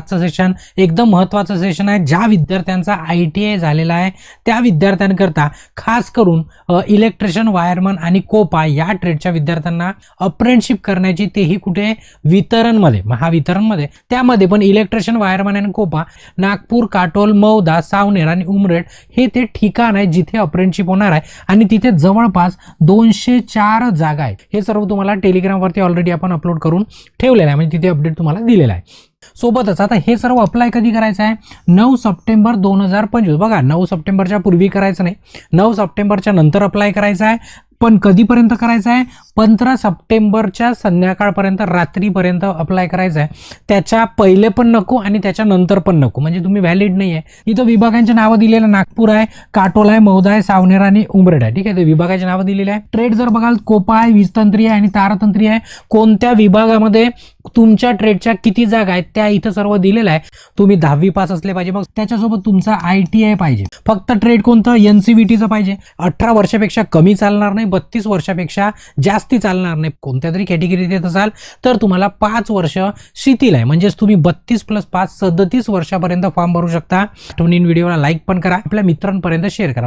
आजचं सेशन एकदम महत्त्वाचं सेशन आहे. ज्या विद्यार्थ्यांचा आय टी आय झालेला आहे त्या विद्यार्थ्यांकरता खास करून इलेक्ट्रिशियन वायरमन आणि कोपा या ट्रेडच्या विद्यार्थ्यांना अप्रेंटशिप करण्याची तेही कुठे वितरणमध्ये महावितरणमध्ये. त्यामध्ये पण इलेक्ट्रिशियन वायरमन आणि कोपा नागपूर काटोल मौदा सावनेर आणि उमरेड हे ते ठिकाण आहे जिथे अप्रेंटशिप होणार आहे. आणि तिथे जवळपास दोनशे चार जागा आहेत. हे सर्व तुम्हाला टेलिग्रामवरती ऑलरेडी आपण अपलोड करून ठेवलेलं आहे. म्हणजे तिथे अपडेट तुम्हाला दिलेला आहे. सोबतच. आता हे सर्व अप्लाय कधी करायचं आहे? नऊ सप्टेंबर दोन हजार पंचवीस. बघा नऊ सप्टेंबरच्या पूर्वी करायचं नाही. नऊ सप्टेंबरच्या नंतर अप्लाय करायचं आहे. पण कधीपर्यंत करायचं आहे? पंधरा सप्टेंबरच्या संध्याकाळपर्यंत रात्रीपर्यंत अप्लाय करायचं आहे. त्याच्या पहिले पण नको आणि त्याच्यानंतर पण नको. म्हणजे तुम्ही व्हॅलिड नाही आहे. इथं विभागांची नावं दिलेलं नागपूर आहे काटोला आहे मौदा आहे सावनेर आणि उमरेड आहे. ठीक आहे? ते विभागाची नावं दिलेली आहे. ट्रेड जर बघाल कोपा आहे वीजतंत्री आहे आणि तारतंत्री आहे. कोणत्या विभागामध्ये तुमच्या ट्रेडच्या किती जागा आहेत त्या इथं सर्व दिलेलं आहे तुम्ही दहावी पास असले पाहिजे मग त्याच्यासोबत तुमचा आय टी आय पाहिजे. फक्त ट्रेड कोणतं? एन सी टीचं पाहिजे. अठरा वर्षापेक्षा कमी चालणार नाही बत्तीस वर्षापेक्षा जास्ती चालणार नाही. कोणत्या तरी कॅटेगरीत येत असाल तर तुम्हाला पाच वर्ष शिथिल आहे. म्हणजेच तुम्ही बत्तीस प्लस पाच सदतीस वर्षापर्यंत फॉर्म भरू शकता. आठवणीन व्हिडिओला लाईक पण करा. आपल्या मित्रांपर्यंत शेअर करा.